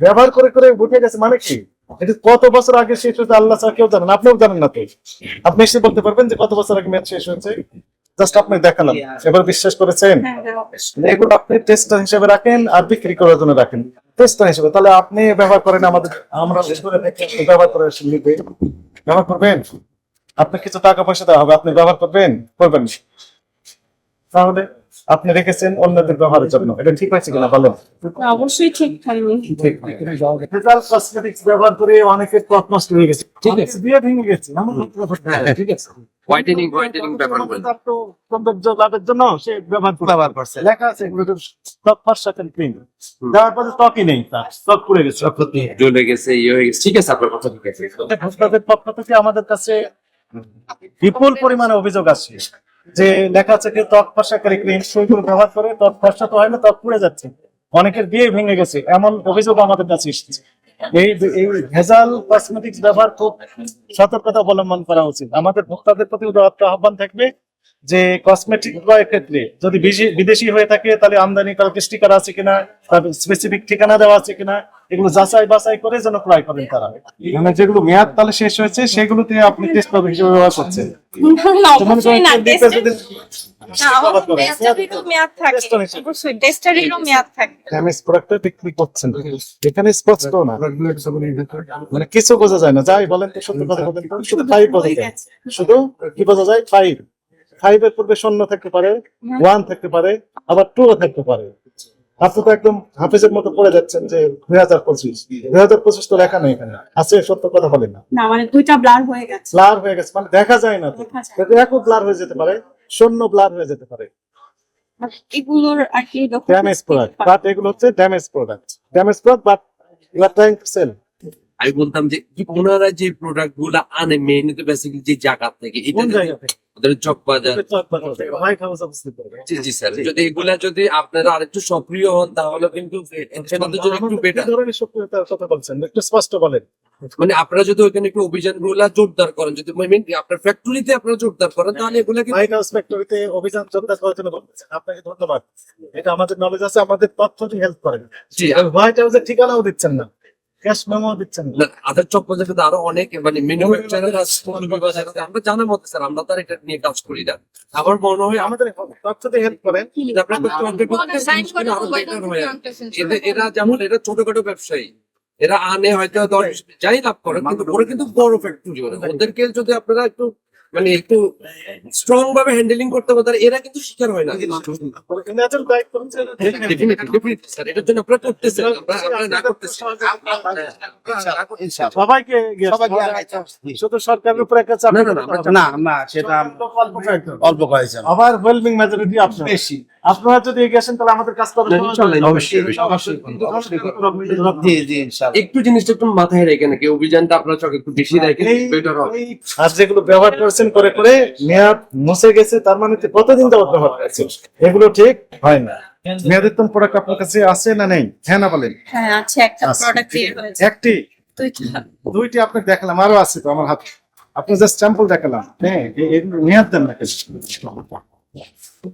ব্যবহার করে করে উঠে গেছে মানে কি? এটা কত বছর আগে শেষ হয়েছে আল্লাহ ছাড়া কেউ জানেন আপনিও জানেন না তো। আপনি এসে বলতে পারবেন যে কত বছর আগে ম্যাচ শেষ হয়েছে? জাস্ট আপনি দেখালাম। এবার বিশ্বাস করেছেন? এগুলো আপনি টেস্টার হিসেবে রাখেন আর বিক্রি করার জন্য রাখেন। টেস্টার হিসেবে। তাহলে আপনি ব্যবহার করেন আমাদের আমরা ব্যবহার করে নিবে ব্যবহার করবেন? আপনি কিছু টাকা পয়সা দেওয়া হবে। আপনি ব্যবহার করবেন? করবেন। না। তাহলে আপনি রেখেছেন অন্যদের ব্যবহারের জন্য। এটা ঠিক আছে কিনা? বলেন। অবশ্যই ঠিক কসমেটিক্স ব্যবহার করে অনেকের ত্বক নষ্ট হয়ে গেছে। ঠিক আছে। বিয়ে ভেঙে গেছে। ব্যাপারটা। ঠিক আছে। হোয়াইটেনিং হোয়াইটেনিং সৌন্দর্য লাভের জন্য সে ব্যবহার করে ব্যবহার করছে। লেখা আছে এগুলো ত্বক ফর্সা ক্রিম দেওয়ার পরে ত্বকই নেই তার ত্বক পুড়ে গেছে। জ্বলে গেছে ইয়ে হয়ে গেছে। ঠিক আছে আপনার কথা ঠিক আছে। ভোক্তাদের পক্ষ থেকে আমাদের কাছে বিপুল পরিমাণে অভিযোগ আছে যে লেখা আছে যে ত্বক ফর্সাকারী ক্রিম সেইগুলো ব্যবহার করে ত্বক ফর্সা তো হয় না ত্বক পুড়ে যাচ্ছে। অনেকের বিয়ে ভেঙে গেছে, এমন অভিযোগ আমাদের কাছে এসেছে। এই এই ভেজাল কসমেটিক্স ব্যবহার খুব সতর্কতা অবলম্বন করা উচিত। আমাদের ভোক্তাদের প্রতি উদারত্ব আহ্বান থাকবে যে কসমেটিক ক্রয়ের ক্ষেত্রে যদি বিদেশি হয়ে থাকে, তাহলে আমদানি করার স্টিকার আছে কিনা, তার স্পেসিফিক ঠিকানা দেওয়া আছে কিনা এগুলো যাচাই বাছাই করে যেন ক্রয় করেন তারা। মানে যেগুলো মেয়াদ তাহলে শেষ হয়েছে সেগুলোতে আপনি টেস্ট পাবে হিসেবে ব্যবহার করছেন। এখানে স্পষ্ট না। মানে কিছু বোঝা যায় না। যাই বলেন তো সত্য কথা বলেন শুধু ফাইভ বোঝা যায়। শুধু কি বোঝা যায়? ফাইভ ফাইভ এর পূর্বে শূন্য থাকতে পারে ওয়ান থাকতে পারে আবার টু থাকতে পারে। আপনি তো একদম হাফিজের মতো পড়ে যাচ্ছেন যে দুই হাজার পঁচিশ। দুই হাজার পঁচিশ তো লেখা নেই এখানে। আছে সত্য কথা বলেন না। না মানে দুইটা ব্লার হয়ে গেছে। ব্লার হয়ে গেছে মানে দেখা যায় না তো। একও ব্লার হয়ে যেতে পারে শূন্য ব্লার হয়ে যেতে পারে। এগুলোর আর কি ড্যামেজ প্রোডাক্ট বাট এগুলো হচ্ছে damage product damage product but you are trying to sell আমি বলতাম যে ওনারা যে প্রোডাক্টগুলা আনে মেইন তো বেসিক্যালি যে জায়গা থেকে এটা করবে জি জি স্যার। যদি এগুলা যদি আপনারা আরেকটু সক্রিয় হন তাহলে কিন্তু আমাদের জন্য একটু বেটার কথা বলছেন? একটু স্পষ্ট বলেন। মানে আপনারা যদি ওইখানে একটু অভিযানগুলা জোরদার করেন যদি মিন আপনার ফ্যাক্টরিতে আপনারা জোরদার করেন তাহলে এগুলা কিন্তু হোয়াইট হাউস ফ্যাক্টরিতে অভিযান জোরদার করার জন্য আপনাকে ধন্যবাদ। এটা আমাদের নলেজ আছে আমাদের তথ্যটি হেল্প করেন। জি হোয়াইট হাউসের ঠিকানাও দিচ্ছেন না। ক্যাশ মেমো দিচ্ছেন আদার চক আরও অনেক মানে ম্যানুফ্যাকচারার আছে। আমরা জানার মতো স্যার আমরা তার এটা নিয়ে কাজ করি না। আমার মনে হয় আমাদের তথ্যটি হেল্প করেন। এরা যেমন এরা ছোটখাটো ব্যবসায়ী। এরা আনে হয়তো দশ যাই লাভ করে কিন্তু ওরা কিন্তু বড় ফ্যাক্টরি ওদেরকে যদি আপনারা একটু মানে একটু স্ট্রং ভাবে হ্যান্ডেলিং করতে হবে তার এরা কিন্তু শিকার হয় না। ন্যাচারাল গাইড করেছে Definitely, definitely, sir. এটার জন্য আপনারা করতেছেন আমরা আমরা না করতেছি ইনশাআল্লাহ সবাইকে শুধু সরকারের উপরে একটা চাপ না, না, সেটা। অল্প কয়েকজন। আবার ওয়েলমিং মেজরিটি আপনার। বেশি। আপনারা যদি এগিয়ে আসেন তাহলে আমাদের কাজ একটু জিনিসটা একটু মাথায় রেখে নাকি অভিযানটা আপনার চোখে একটু বেশি আর যেগুলো ব্যবহার করেছেন করে করে মেয়াদ মুছে গেছে তার মানে তো কতদিন যাবত ব্যবহার করেছেন? এগুলো ঠিক হয় না। মেয়াদোত্তম প্রোডাক্ট আপনার কাছে আছে না নেই? হ্যাঁ না বলেন? হ্যাঁ আছে একটা প্রোডাক্ট বের হয়েছে। একটি? দুইটা। দুইটি আপনাকে দেখালাম আরও আছে তো আমার হাতে। আপনি জাস্ট স্যাম্পল দেখালাম। হ্যাঁ মেয়াদ দেন না?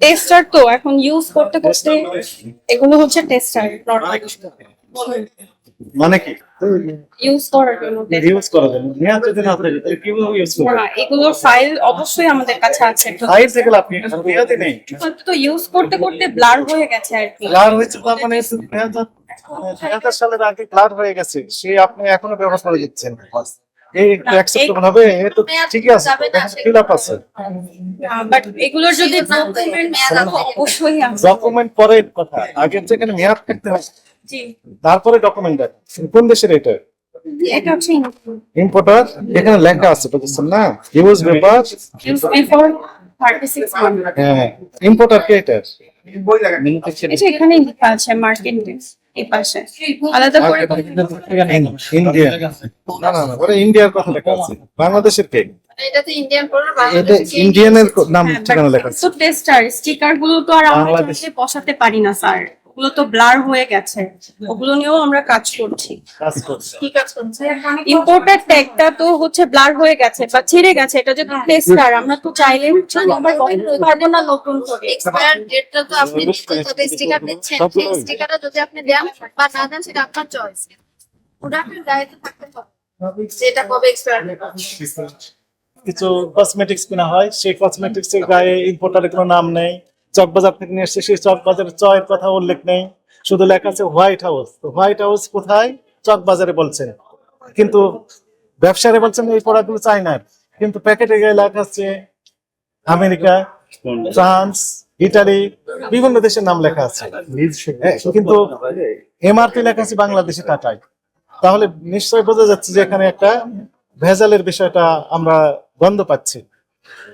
টেস্টার তো এখন ইউজ করতে করতে এগুলো হচ্ছে টেস্টার মানে কি? ইউজ করার জন্য। ইউজ করা যায় না। মেয়াদ যদি না থাকে তাহলে কীভাবে ইউজ করবেন না এগুলোর ফাইল অবশ্যই আমাদের কাছে আছে। ফাইল থেকে আপনি কি মেয়াদই নেই। তো ইউজ করতে করতে ব্লার হয়ে গেছে আর কি। ব্লার হয়েছে তার মানে দুই হাজার দুই হাজার সালের আগে ব্লার হয়ে গেছে সে আপনি এখনও ব্যবহার করে দিচ্ছেন। এই অ্যাকসেপ্টেবল হবে তো ঠিকই আছে ফিল আপ আছে। বাট এগুলোর যদি ডকুমেন্ট অবশ্যই আছে। ডকুমেন্ট পরে কথা আগে যেখানে মেয়াদ থাকতে হয় জি। তারপরে ডকুমেন্ট কোন দেশের এটা? এটা হচ্ছে ইম্পোর্টার এখানে লেখা আছে বুঝছেন না? ইউজ পেপার ইউজ হ্যাঁ ইম্পোর্টার কে এটা এটা এখানে লেখা আছে মার্কেট এই পাশে। আলাদা করে না না না ওরা ইন্ডিয়ার কথা লেখা আছে বাংলাদেশের কেক এটা তো ইন্ডিয়ান এটা ইন্ডিয়ানের নাম ঠিকানা লেখা আছে। তো টেস্টার স্টিকারগুলো তো আর আমরা বসাতে পারি না স্যার ওগুলো তো ব্লার হয়ে গেছে। ওগুলো নিয়েও আমরা কাজ করছি। কাজ করছে। ঠিক আছে ইম্পোর্টার ট্যাগটা তো হচ্ছে ব্লার হয়ে গেছে বা ছিঁড়ে গেছে এটা যে টেস্টার আমরা তো চাইলে হচ্ছে পারব না নতুন করে। এক্সপায়ার ডেটটা তো আপনি তবে স্টিকার দিচ্ছেন। সেই স্টিকারটা যদি আপনি দেন বা না দেন সেটা আপনার চয়েস প্রোডাক্টের গায়ে থাকতে হবে। যেটা কবে এক্সপায়ার কিছু কসমেটিক্স কেনা হয় সেই কসমেটিক্স এর গায়ে ইম্পোর্টারের কোনো নাম নেই। চকবাজার থেকে নিয়ে এসছে। সেই চকবাজারের চয়ের কথা উল্লেখ নেই। শুধু লেখা আছে হোয়াইট হাউস। তো হোয়াইট হাউস কোথায়? চকবাজারে বলছে। কিন্তু ব্যবসারে বলছেন এই প্রোডাক্টগুলো চাইনার কিন্তু প্যাকেটে গায়ে লেখা আছে আমেরিকা ফ্রান্স ইটালি বিভিন্ন দেশের নাম লেখা আছে। হ্যাঁ, কিন্তু এমআরপি লেখা আছে বাংলাদেশে টাটায়। তাহলে নিশ্চয়ই বোঝা যাচ্ছে যে এখানে একটা ভেজালের বিষয়টা আমরা গন্ধ পাচ্ছি।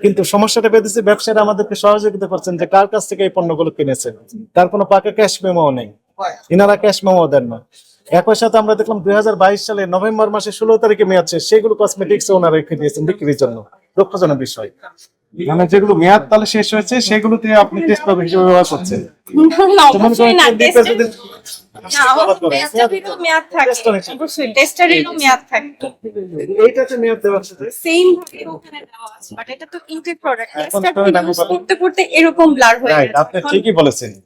কিন্তু সমস্যাটা বেঁধেছে ব্যবসায়ীরা আমাদেরকে সহযোগিতা করছেন যে কার কাছ থেকে এই পণ্যগুলো কিনেছেন। তার কোনো পাকা ক্যাশ মেমো নেই। ইনারা ক্যাশ মেমো দেন না। একই সাথে আমরা দেখলাম দুই হাজার বাইশ সালে নভেম্বর মাসে ষোলো তারিখে মেয়াদ সেগুলো কসমেটিক্স ওনারা রেখে দিয়েছেন বিক্রির জন্য। দুঃখজনক বিষয়। মানে যেগুলো মেয়াদ তাহলে শেষ হয়েছে সেগুলোতে আপনি টেস্ট পাবে হিসেবে ব্যবহার করছেন।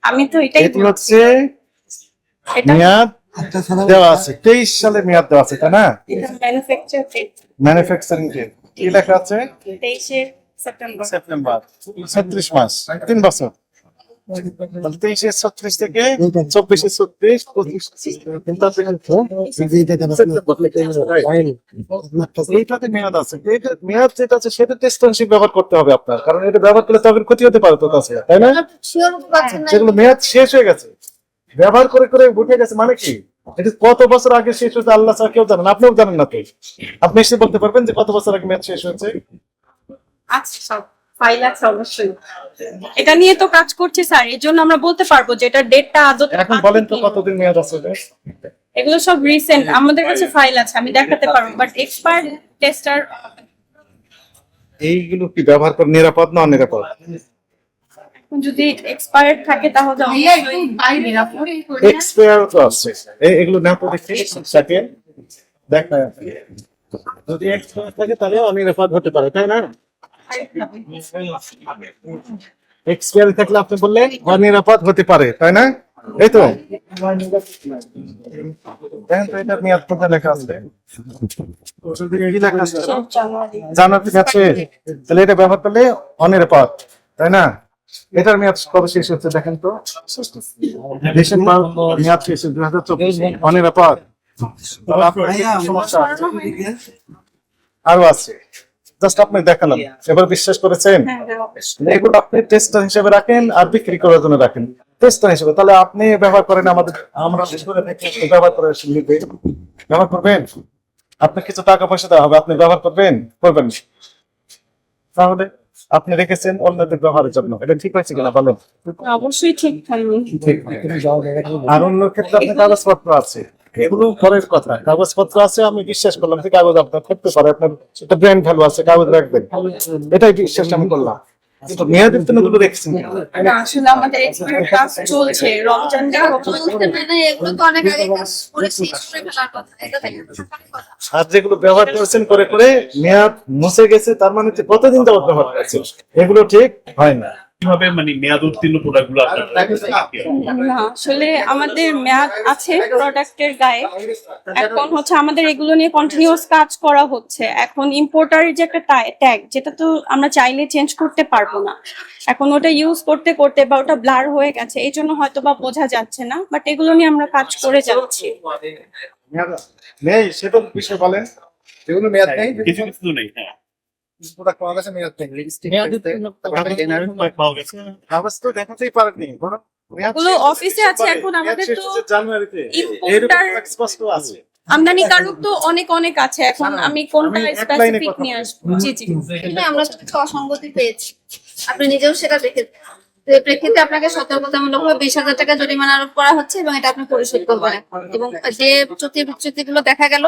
আমি তো এটাই হচ্ছে মেয়াদ দেওয়া আছে তেইশ সালে মেয়াদ দেওয়া আছে তাই না? ম্যানুফ্যাকচার ডেট কি লেখা আছে? সেপ্টেম্বর। সেপ্টেম্বর। ছত্রিশ মাস, তিন বছর। তেইশে ছত্রিশ আছে। সেটা ব্যবহার করতে হবে আপনার। কারণ এটা ব্যবহার করলে তবে ক্ষতি হতে পারে তাই না? যেগুলো মেয়াদ শেষ হয়ে গেছে। ব্যবহার করে করে উঠে গেছে মানে কি? এটা কত বছর আগে শেষ হয়েছে, আল্লাহ কেউ জানেন আপনিও জানেন না তো। আপনি এসে বলতে পারবেন যে কত বছর আগে মেয়াদ শেষ হয়েছে? আচ্ছা সব ফাইল আছে অবশ্যই। এটা নিয়ে তো কাজ করছি স্যার এর জন্য আমরা বলতে পারব যে এটা ডেটটা আদৌ এখন বলেন তো কতদিন মেয়াদ আছে এগুলো সব রিসেন্ট আমাদের কাছে ফাইল আছে আমি দেখাতে পারব বাট এক্সপায়ার টেস্টার এইগুলো কি ব্যবহার করে? নিরাপদ না অনিরাপদ? যদি এক্সপায়ার্ড থাকে তাহলে এক্সপায়ার তো আছে। এগুলো না তো দেখি সাথে দেখা যদি এক্সপায়ার থাকে তাহলে অনিরাপদ হতে পারে তাই না? থাকলে আপনি বললেন অনিরাপদ হতে পারে তাই না? এই তো। তাহলে এটা ব্যবহার করলে অনিরাপদ তাই না? এটার মেয়াদ কবে শেষ হচ্ছে দেখেন তো? ডিসেম্বর মেয়াদ শেষ দুই হাজার চব্বিশ অনিরাপদ। সমস্যা আরও আছে। জাস্ট আপনি দেখালাম। এবার বিশ্বাস করেছেন? এগুলো আপনি টেস্টার হিসেবে রাখেন আর বিক্রি করার জন্য রাখেন। টেস্টার হিসেবে। তাহলে আপনি ব্যবহার করেন আমাদের আমরা ব্যবহার করে নিবে ব্যবহার করবেন? আপনার কিছু টাকা পয়সা দেওয়া হবে আপনি ব্যবহার করবেন? করবেন। না। তাহলে আপনি রেখেছেন অন্যদের ব্যবহারের জন্য। এটা ঠিক হয়েছে কিনা? বলেন অবশ্যই ঠিক ঠিক। আর অন্য ক্ষেত্রে আপনার কাগজপত্র আছে। এগুলো পরের কথা। কাগজপত্র আছে আমি বিশ্বাস করলাম যে কাগজ আপনার থাকতে পারে আপনার একটা ব্র্যান্ড ভ্যালু আছে কাগজ রাখবেন। এটাই বিশ্বাস আমি করলাম। কিন্তু মেয়াদের জন্যগুলো রেখেছেন আসলে আমাদের এক্সপায়ার কাজ চলছে। রমজান দেওয়া চলতে মানে এগুলো তো অনেক আগে কাজ করে শেষ করে ফেলার কথা এটা থেকে থাকার কথা। আর যেগুলো ব্যবহার করেছেন করে করে মেয়াদ মুছে গেছে তার মানে হচ্ছে কতদিন যাবত ব্যবহার করেছেন? এগুলো ঠিক হয় না। কীভাবে মানে মেয়াদ উত্তীর্ণ প্রোডাক্টগুলো না আসলে আমাদের মেয়াদ আছে প্রোডাক্টের গায়ে। এখন হচ্ছে আমাদের এগুলো নিয়ে কন্টিনিউয়াস কাজ করা হচ্ছে। এখন ইম্পোর্টারের যে একটা ট্যাগ যেটা তো আমরা চাইলে চেঞ্জ করতে পারব না। এখন ওটা ইউজ করতে করতে বা ওটা ব্লার হয়ে গেছে এই জন্য হয়তো বা বোঝা যাচ্ছে না বাট এগুলো নিয়ে আমরা কাজ করে যাচ্ছি। নেই সেটা বিষয় বলেন। যেগুলো মেয়াদ নেই। কিছু কিছু নেই হ্যাঁ। প্রোডাক্ট পাওয়া গেছে। মেয়াদ নেই কাগজ তো দেখাতেই পারেননি বরং ওগুলো অফিসে আছে এখন আমাদের শেষ তো জানুয়ারিতে। importer- স্পষ্ট আছে। আমদানিকারক তো অনেক অনেক আছে। এখন আমি কোনটা স্পেসিফিক নিয়ে আসব? জি জি। আমরা অসঙ্গতি পেয়েছি। আপনি নিজেও সেটা দেখে তো এই প্রেক্ষিতে আপনাকে সতর্কতামূলকভাবে বিশ হাজার টাকা জরিমানা আরোপ করা হচ্ছে এবং এটা আপনি পরিশোধ করবেন। এবং যে ত্রুটি বিচ্যুতি গুলো দেখা গেল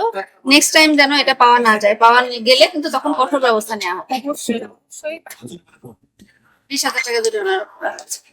নেক্সট টাইম যেন এটা পাওয়া না যায়। পাওয়া গেলে কিন্তু তখন কঠোর ব্যবস্থা নেওয়া হবে। বিশ হাজার টাকা জরিমানা আরোপ করা হচ্ছে।